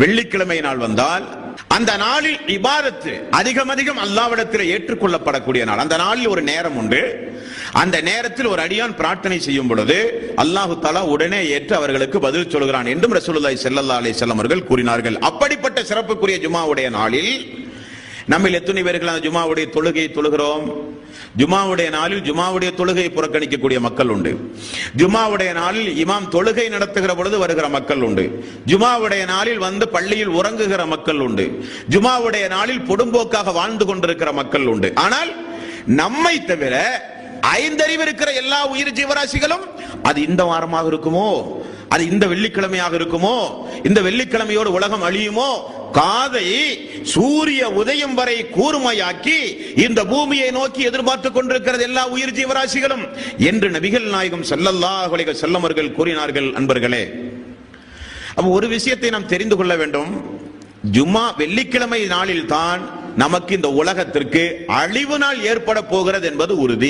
வெள்ளிக்கிழமை நாள் வந்தால் அந்த நாளில் இபாதத்து அதிகம் அதிகம் அல்லாவிடத்தில் ஏற்றுக்கொள்ளப்படக்கூடிய நாள். அந்த நாளில் ஒரு நேரம் உண்டு. அந்த நேரத்தில் ஒரு அடியான் பிரார்த்தனை செய்யும் பொழுது அல்லாஹு தாலா உடனே ஏற்று அவர்களுக்கு பதில் சொல்கிறான் என்றும் ரசூலுல்லாய் செல்லல்லா அலைஹி செல்லம் அவர்கள் கூறினார்கள். அப்படிப்பட்ட சிறப்புக்குரிய ஜுமாவுடைய நாளில் நம்மில் எத்தனை பேர்கள் அந்த ஜுமாவுடைய தொழுகையை தொழுகிறோம்? ஜுமாவுடைய நாளில் ஜுமாவுடைய தொழுகையை புறக்கணிக்கக்கூடிய மக்கள் உண்டு. ஜுமாவுடைய நாளில் இமாம் தொழுகை நடத்துகிற பொழுது வருகிற மக்கள் உண்டு. ஜுமாவுடைய நாளில் வந்து பள்ளியில் உறங்குகிற மக்கள் உண்டு. ஜுமாவுடைய நாளில் பொடும்போக்காக வாழ்ந்து கொண்டிருக்கிற மக்கள் உண்டு. ஆனால் நம்மை தவிர ஐந்தறிவு இருக்கிற எல்லா உயிர் ஜீவராசிகளும் அது இந்த வாரமாக இருக்குமோ? அது இந்த வெள்ளிக்கிழமையாக இருக்குமோ? இந்த வெள்ளிக்கிழமையோடு உலகம் அழியுமோ? காதை சூரிய உதயம் வரை கூர்மையாக்கி இந்த பூமியை நோக்கி எதிர்பார்த்து கொண்டிருக்கிறது எல்லா உயிர் ஜீவராசிகளும் என்று நபிகள் நாயகம் செல்லல்லாஹ் செல்லமர்கள் கூறினார்கள் அன்பர்களே. அப்ப ஒரு விஷயத்தை நாம் தெரிந்து கொள்ள வேண்டும். ஜும்மா வெள்ளிக்கிழமை நாளில் தான் நமக்கு இந்த உலகத்திற்கு அழிவு நாள் ஏற்பட போகிறது என்பது உறுதி.